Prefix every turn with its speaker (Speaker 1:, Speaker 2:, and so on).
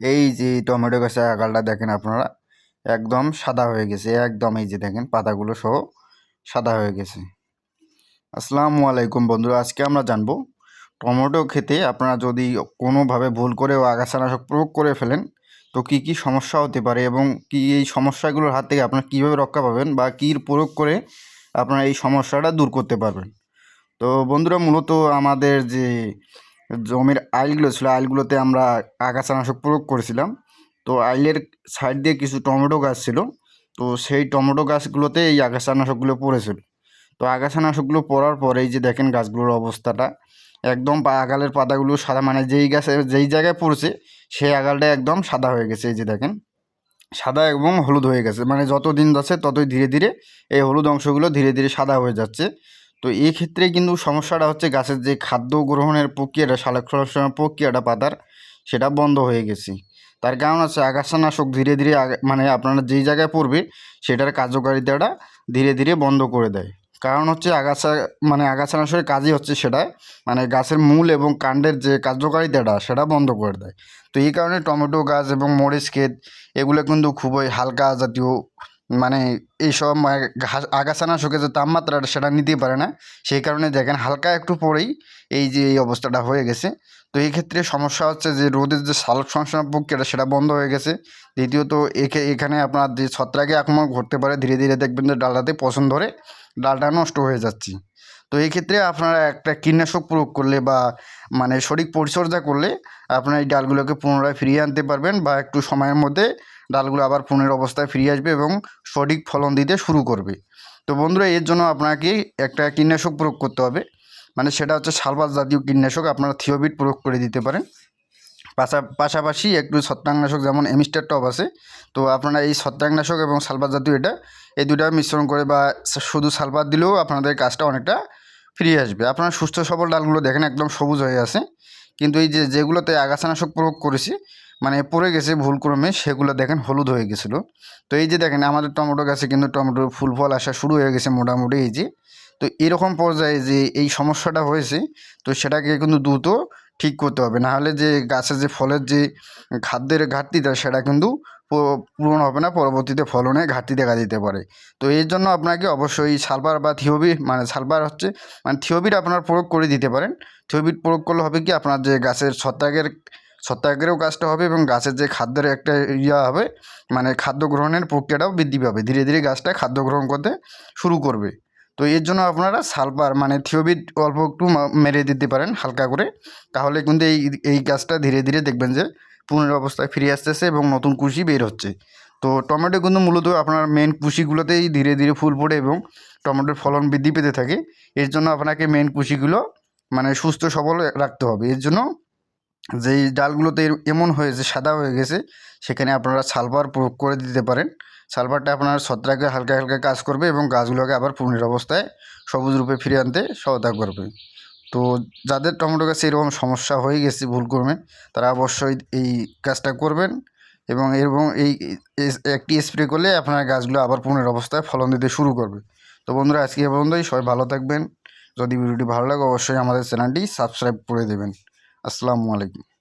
Speaker 1: এই যে টমেটো গাছের আগালটা দেখেন আপনারা, একদম সাদা হয়ে গেছে, একদম এই যে দেখেন পাতাগুলো সহ সাদা হয়ে গেছে। আসসালামু আলাইকুম বন্ধুরা, আজকে আমরা জানব টমেটো খেতে আপনারা যদি কোনোভাবে ভুল করেও আগাছানাশক প্রয়োগ করে ফেলেন, তো কি কি সমস্যা হতে পারে এবং কি এই সমস্যাগুলোর হাত থেকে আপনারা কীভাবে রক্ষা পাবেন বা কী প্রয়োগ করে আপনারা এই সমস্যাটা দূর করতে পারবেন। তো বন্ধুরা, মূলত আমাদের যে জমির আইলগুলো ছিল, আইলগুলোতে আমরা আগাছানাশক প্রয়োগ করেছিলাম। তো আইলের সাইড দিয়ে কিছু টমেটো গাছ ছিল, তো সেই টমেটো গাছগুলোতে এই আগাছানাশকগুলো পড়েছিল। তো আগাছানাশকগুলো পড়ার পরে এই যে দেখেন গাছগুলোর অবস্থাটা, একদম আগালের পাতাগুলো সাদা মানে যেই গাছে, যেই জায়গায় পড়ছে, সেই আগালটা একদম সাদা হয়ে গেছে, এই যে দেখেন। সাদা এবং হলুদ হয়ে গেছে মানে যত দিন যাচ্ছে ততই ধীরে ধীরে এই হলুদ অংশগুলো ধীরে ধীরে সাদা হয়ে যাচ্ছে। তো এই ক্ষেত্রে কিন্তু সমস্যাটা হচ্ছে গাছের যে খাদ্য গ্রহণের প্রক্রিয়াটা সালোকসংশ্লেষণের প্রক্রিয়াটা পাতার সেটা বন্ধ হয়ে গেছে। তার কারণ হচ্ছে আগাছানাশক ধীরে ধীরে মানে আপনারা যেই জায়গায় পড়বে, সেটার কার্যকারিতাটা ধীরে ধীরে বন্ধ করে দেয়। কারণ হচ্ছে আগাছা মানে আগাছানাশকের কাজই হচ্ছে সেটা মানে গাছের মূল এবং কাণ্ডের যে কার্যকারিতাটা, সেটা বন্ধ করে দেয়। তো এই কারণে টমেটো গাছ এবং মরিচ ক্ষেত, এগুলো কিন্তু খুবই হালকা জাতীয় মানে এইসব ঘাস- আগাছানাশকের যে তাপমাত্রাটা সেটা নিতে পারে না, সেই কারণে দেখেন হালকা একটু পরেই এই যে এই অবস্থাটা হয়ে গেছে। তো এই ক্ষেত্রে সমস্যা হচ্ছে যে রোদের যে সালোক সংশ্লেষণ প্রক্রিয়াটা সেটা বন্ধ হয়ে গেছে। দ্বিতীয়ত এখে এখানে আপনার যে ছত্রাকে আক্রমণ ঘটতে পারে, ধীরে ধীরে দেখবেন যে ডালটাতে পছন্দ ধরে। ডালটা নষ্ট হয়ে যাচ্ছে। তো এই ক্ষেত্রে আপনারা একটা কীটনাশক প্রয়োগ করলে বা মানে সঠিক পরিচর্যা করলে আপনারা এই ডালগুলোকে পুনরায় ফিরিয়ে আনতে পারবেন বা একটু সময়ের মধ্যে ডালগুলো আবার পুনের অবস্থায় ফিরে আসবে এবং সঠিক ফলন দিতে শুরু করবে। তো বন্ধুরা, এর জন্য আপনাকে একটা কীটনাশক প্রয়োগ করতে হবে। মানে সেটা হচ্ছে সালবাস জাতীয় কীটনাশক, আপনারা থিওবিট প্রয়োগ করে দিতে পারেন। পাশাপাশি একটু ছত্রাকনাশক যেমন এমিস্টার টপ আছে, তো আপনারা এই ছত্রাকনাশক এবং সালবাস জাতীয় এটা, এই দুটা মিশ্রণ করে বা শুধু সালবাস দিলেও আপনাদের কাজটা অনেকটা ফিরিয়ে আসবে। আপনারা সুস্থ সবল ডালগুলো দেখেন একদম সবুজ হয়ে আছে, কিন্তু এই যে যেগুলোতে আগাছানাশক প্রয়োগ করেছি মানে পড়ে গেছে ভুলক্রমে, সেগুলো দেখেন হলুদ হয়ে গেছিল। তো এই যে দেখেন আমাদের টমেটো গাছে কিন্তু টমেটোর ফুল ফল আসা শুরু হয়ে গেছে মোটামুটি এই যে। তো এরকম পর্যায়ে যে এই সমস্যাটা হয়েছে, তো সেটাকে কিন্তু দ্রুত ঠিক করতে হবে। নাহলে যে গাছের যে ফলের যে খাদ্যের ঘাটতিটা সেটা কিন্তু পূরণ হবে না, পরবর্তীতে ফলনে ঘাটতি দেখা দিতে পারে। তো এর জন্য আপনাকে অবশ্যই সালফার বা থিওবি মানে সালফার হচ্ছে মানে থিওবিট আপনার প্রয়োগ করে দিতে পারেন। থিওবিট প্রয়োগ করলে হবে কি, আপনার যে গাছের ছত্রাকের, ছত্রাকেরও কাজটা হবে এবং গাছের যে খাদ্যের একটা ইয়া হবে মানে খাদ্য গ্রহণের প্রক্রিয়াটাও বৃদ্ধি পাবে। ধীরে ধীরে গাছটা খাদ্য গ্রহণ করতে শুরু করবে। তো এর জন্য আপনারা সালফার মানে থিওবিট অল্প একটু মেরে দিতে পারেন হালকা করে। তাহলে কিন্তু এই এই গাছটা ধীরে ধীরে দেখবেন যে পুনের অবস্থায় ফিরে আসতেছে এবং নতুন কুশি বের হচ্ছে। তো টমেটো কিন্তু মূলত আপনার মেন কুশিগুলোতেই ধীরে ধীরে ফুল পড়ে এবং টমেটোর ফলন বৃদ্ধি পেতে থাকে। এর জন্য আপনাকে মেন কুশিগুলো মানে সুস্থ সবল রাখতে হবে। এর জন্য যেই ডালগুলোতে এমন হয়েছে, সাদা হয়ে গেছে, সেখানে আপনারা সালফার প্রয়োগ করে দিতে পারেন। সালফারটা আপনার ছত্রাকে হালকা হালকা কাজ করবে এবং গাছগুলোকে আবার পুনের অবস্থায় সবুজ রূপে ফিরিয়ে আনতে সহায়তা করবে। তো যাদের টমেটো গাছে এরকম সমস্যা হয়ে গেছে ভুলক্রমে তারা অবশ্যই এই কাজটা করবেন এবং এরকম এই একটি স্প্রে করলে আপনার গাছগুলো আবার পুনের অবস্থায় ফলন দিতে শুরু করবে। তো বন্ধুরা, আজকে এ পর্যন্তই। সবাই ভালো থাকবেন। যদি ভিডিওটি ভালো লাগে, অবশ্যই আমাদের চ্যানেলটি সাবস্ক্রাইব করে দেবেন। আসসালামু আলাইকুম।